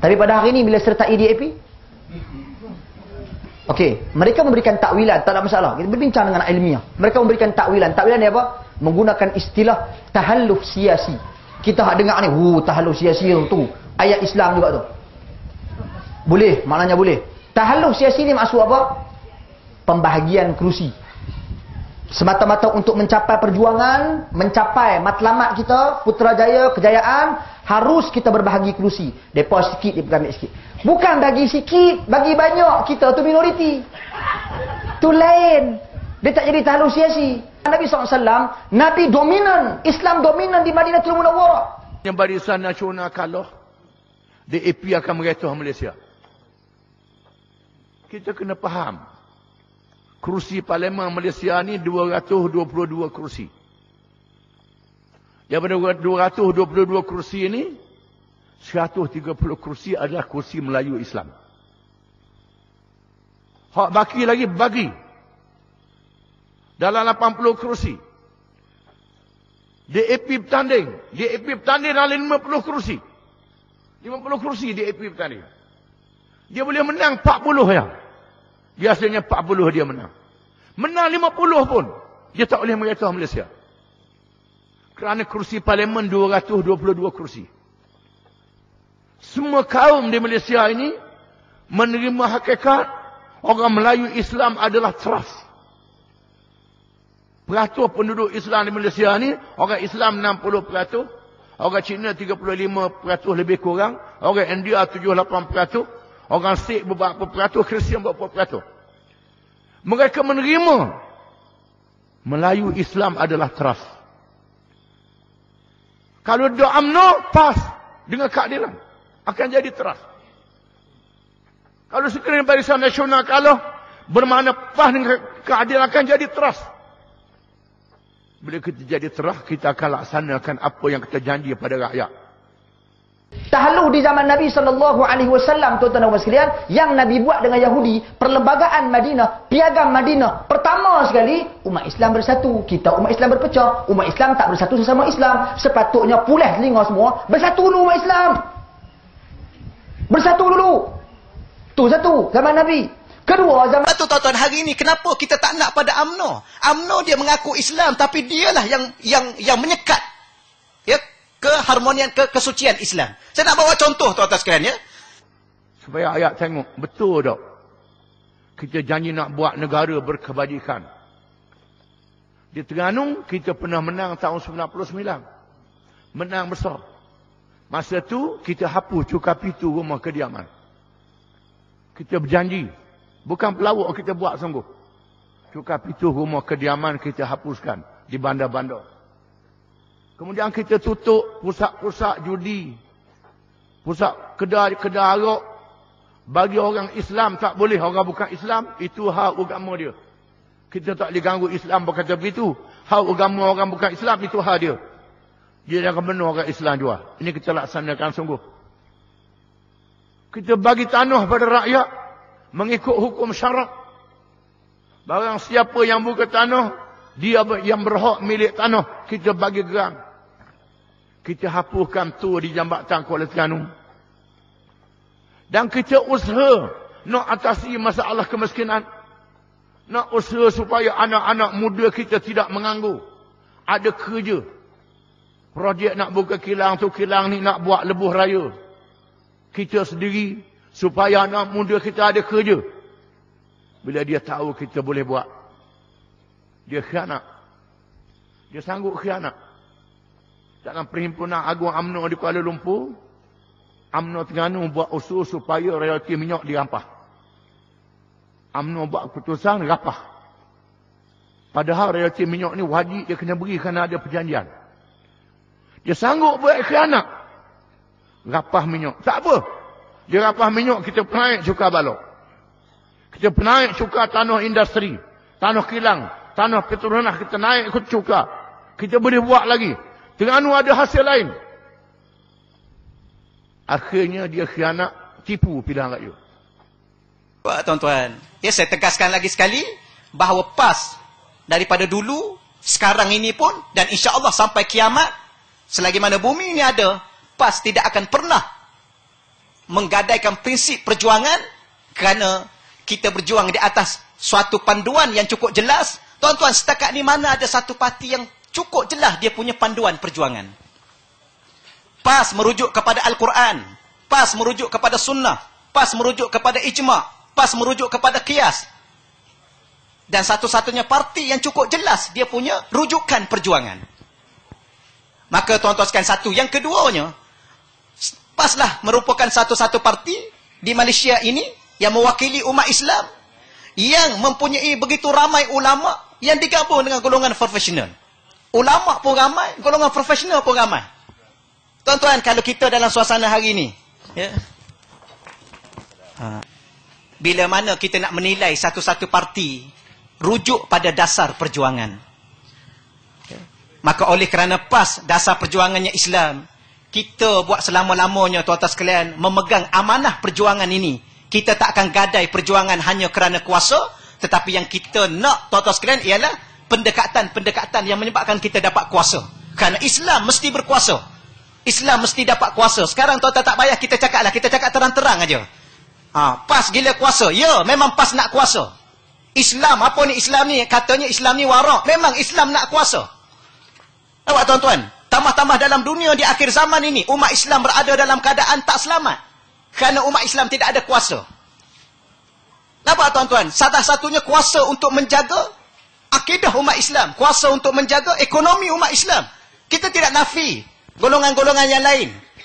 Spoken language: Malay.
Tapi pada hari ini bila sertai DAP, Okey, mereka memberikan takwilan, tak ada masalah. Kita berbincang dengan ilmiah. Mereka memberikan takwilan. Takwilan ni apa? Menggunakan istilah tahalluf siasi. Kita hak dengar ni, "Oh, tahalluf siasi tu." Ayat Islam juga tu. Boleh, maknanya boleh. Tahalluf siasi ni maksud apa? Pembahagian kerusi. Semata-mata untuk mencapai perjuangan, mencapai matlamat kita, putrajaya, kejayaan, harus kita berbahagi kerusi. Depa sikit, dia ambil sikit. Bukan bagi sikit, bagi banyak. Kita tu minoriti. Tu lain. Dia tak jadi tahlul siasi. Nabi SAW, Nabi dominan. Islam dominan di Madinah Munawwarah. Yang barisan nasional kalah, DAP akan meretuh Malaysia. Kita kena faham. Kursi Parlimen Malaysia ni 222 kursi. Daripada 222 kursi ini, 130 kursi adalah kursi Melayu Islam. Hak baki lagi bagi. Dalam 80 kursi. DAP bertanding. DAP bertanding dalam 50 kursi. 50 kursi DAP bertanding. Dia boleh menang 40 ya. Biasanya 40 dia menang. Menang 50 pun. Dia tak boleh mengetah Malaysia. Kerana kursi parlimen 222 kursi. Semua kaum di Malaysia ini menerima hakikat orang Melayu Islam adalah trust. Peratus penduduk Islam di Malaysia ini, orang Islam 60 peratus, orang Cina 35 peratus lebih kurang, orang India 78 peratus, orang Sikh beberapa peratus, Kristian beberapa peratus. Mereka menerima Melayu Islam adalah trust. Kalau doa UMNO, pas dengan keadilan akan jadi terah. Kalau sekiranya barisan nasional kalau bermakna pas dengan keadilan akan jadi terah. Bila kita jadi terah, kita akan laksanakan apa yang kita janji pada rakyat. Tahluh di zaman Nabi sallallahu alaihi wasallam tuan-tuan dan sekalian yang Nabi buat dengan Yahudi, perlembagaan Madinah, piagam Madinah. Pertama sekali umat Islam bersatu. Kita umat Islam berpecah. Umat Islam tak bersatu sesama Islam. Sepatutnya pulih telinga semua, bersatu dulu umat Islam. Bersatu dulu. Tu satu zaman Nabi. Kedua zaman tu tuan-tuan hari ini kenapa kita tak nak pada AMNO? AMNO dia mengaku Islam tapi dialah yang yang yang menyekat keharmonian ke kesucian Islam. Saya nak bawa contoh tuan-tuan sekalian ya. Supaya ayat tengok betul tak? Kita janji nak buat negara berkebajikan. Di Terengganu kita pernah menang tahun 99. Menang besar. Masa tu kita hapus cukai pitu rumah kediaman. Kita berjanji. Bukan pelawak kita buat sungguh. Cukai pitu rumah kediaman kita hapuskan di bandar-bandar. Kemudian kita tutup pusat-pusat judi. Pusat kedai-kedai arak. Bagi orang Islam tak boleh. Orang bukan Islam. Itu hak agama dia. Kita tak boleh ganggu Islam berkata begitu. Hak agama orang bukan Islam itu hak dia. Dia akan benar orang Islam juga. Ini kita laksanakan sungguh. Kita bagi tanah pada rakyat. Mengikut hukum syarak. Barang siapa yang buka tanah. Dia yang berhak milik tanah. Kita bagi geram. Kita hapuskan tu di jambatan Kuala Terengganu. Dan kita usaha. Nak atasi masalah kemiskinan. Nak usaha supaya anak-anak muda kita tidak menganggur. Ada kerja. Projek nak buka kilang tu kilang ni nak buat lebuh raya. Kita sendiri supaya anak muda kita ada kerja. Bila dia tahu kita boleh buat. Dia khianat. Dia sanggup khianat. Dalam perhimpunan agung UMNO di Kuala Lumpur. UMNO Terengganu buat usul supaya royalti minyak dirampah. UMNO buat keputusan rapah. Padahal royalti minyak ni wajib dia kena beri kerana ada perjanjian. Dia sanggup buat khianat. Rapah minyak. Tak apa. Dia rapah minyak, kita naik cuka balok. Kita naik cuka tanah industri. Tanah kilang. Tanah petronas kita naik ikut cuka. Kita boleh buat lagi. Terengganu ada hasil lain. Akhirnya dia khianat, tipu pilihan rakyat. Tuan-tuan, ya saya tegaskan lagi sekali bahawa PAS daripada dulu, sekarang ini pun dan insya Allah sampai kiamat Selagi mana bumi ini ada, PAS tidak akan pernah menggadaikan prinsip perjuangan kerana kita berjuang di atas suatu panduan yang cukup jelas. Tuan-tuan, setakat ni mana ada satu parti yang cukup jelas dia punya panduan perjuangan. PAS merujuk kepada Al-Quran. PAS merujuk kepada sunnah. PAS merujuk kepada ijma' PAS merujuk kepada kias. Dan satu-satunya parti yang cukup jelas dia punya rujukan perjuangan. Maka tuan-tuan sekalian satu. Yang keduanya, PAS lah merupakan satu-satu parti di Malaysia ini yang mewakili umat Islam yang mempunyai begitu ramai ulama yang digabung dengan golongan profesional. Ulama pun ramai, golongan profesional pun ramai. Tuan-tuan, kalau kita dalam suasana hari ini, ya, ha, bila mana kita nak menilai satu-satu parti rujuk pada dasar perjuangan. Maka oleh kerana pas dasar perjuangannya Islam, kita buat selama-lamanya tuan-tuan sekalian memegang amanah perjuangan ini. Kita tak akan gadai perjuangan hanya kerana kuasa, tetapi yang kita nak tuan-tuan sekalian ialah pendekatan-pendekatan yang menyebabkan kita dapat kuasa. Kerana Islam mesti berkuasa. Islam mesti dapat kuasa. Sekarang tuan-tuan tak payah kita cakaplah, kita cakap terang-terang aja. Ha, pas gila kuasa. Ya, memang pas nak kuasa. Islam, apa ni Islam ni? Katanya Islam ni warak. Memang Islam nak kuasa. Nampak tuan-tuan? Tambah-tambah dalam dunia di akhir zaman ini, umat Islam berada dalam keadaan tak selamat. Kerana umat Islam tidak ada kuasa. Nampak tuan-tuan? Satu-satunya kuasa untuk menjaga akidah umat Islam. Kuasa untuk menjaga ekonomi umat Islam. Kita tidak nafi golongan-golongan yang lain.